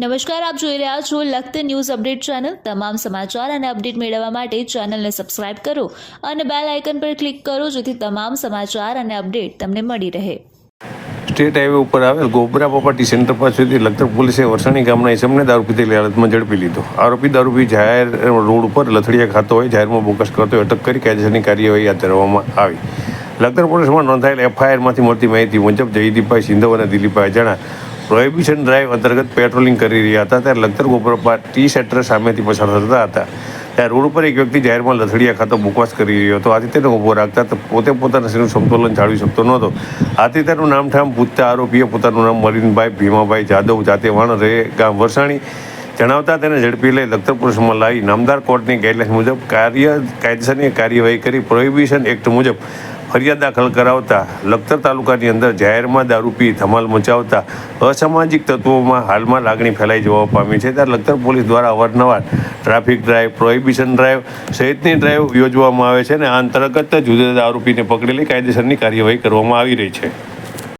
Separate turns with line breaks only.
નમસ્કાર, આપ જોઈ રહ્યા છો લખત ન્યૂઝ અપડેટ ચેનલ. તમામ સમાચાર અને અપડેટ મેળવવા માટે ચેનલને સબસ્ક્રાઇબ કરો અને બેલ આઇકન પર ક્લિક કરો જેથી તમામ સમાચાર અને અપડેટ તમને મળી રહે.
સ્ટેટ હાઈવે ઉપર આવેલ ગોબરા પ્રોપર્ટી સેન્ટર પાસેથી લખતર પોલીસે વરસાણી ગામના ઇસમને દારૂ પીધેલી હાલતમાં ઝડપી લીધો. આરોપી દારૂ પી જાહેર રોડ ઉપર લથડિયા ખાતો હોય, જાહેરમાં બોકસ કરતો હોય, અટક કરી કાયદેસરની કાર્યવાહી હાથ ધરવામાં આવી. લખતર પોલીસમાં નોંધાયેલ એફઆઈઆરમાંથી મળતી માહિતી મુજબ જયદીપભાઈ સિંધવ અને દિલીપભાઈ જણા પ્રોહિબિશન ડ્રાઈવ અંતર્ગત પેટ્રોલિંગ કરી રહ્યા હતા. ત્યારે લખતર ગોપરપા ટી સેક્ટર સામેથી પસાર થતા હતા. ત્યારે રોડ ઉપર એક વ્યક્તિ જાહેરમાં લથડિયા ખાતો બકવાસ કરી રહ્યો હતો. આથી તેને ઊભો રાખતા પોતે પોતાના શરીરનું સંતુલન જાળવી શકતો નહોતો. આથી તેનું નામ ઠામ પૂછતા આરોપીએ પોતાનું નામ મરીનભાઈ ભીમાભાઈ જાદવ જાતે વાણ રહે ગામ વરસાણી જણાવતા તેને ઝડપી લઈ લખતર પોલીસમાં લાવી. નામદાર કોર્ટની ગાઈડલાઇન મુજબ કાર્ય, કાયદેસરની કાર્યવાહી કરી. પ્રોહિબિશન એક્ટ મુજબ ફરિયાદ દાખલ કરાવતા લખતર તાલુકાની અંદર જાહેરમાં દારૂ પી, ધમાલ મચાવતા અસામાજિક તત્વોમાં હાલમાં લાગણી ફેલાઈ જવા પામી છે. ત્યારે લખતર પોલીસ દ્વારા અવારનવાર ટ્રાફિક ડ્રાઈવ, પ્રોહિબિશન ડ્રાઈવ સહિતની ડ્રાઈવ યોજવામાં આવે છે અને આ અંતર્ગત જુદા જુદા આરોપીને પકડેલી કાયદેસરની કાર્યવાહી કરવામાં આવી રહી છે.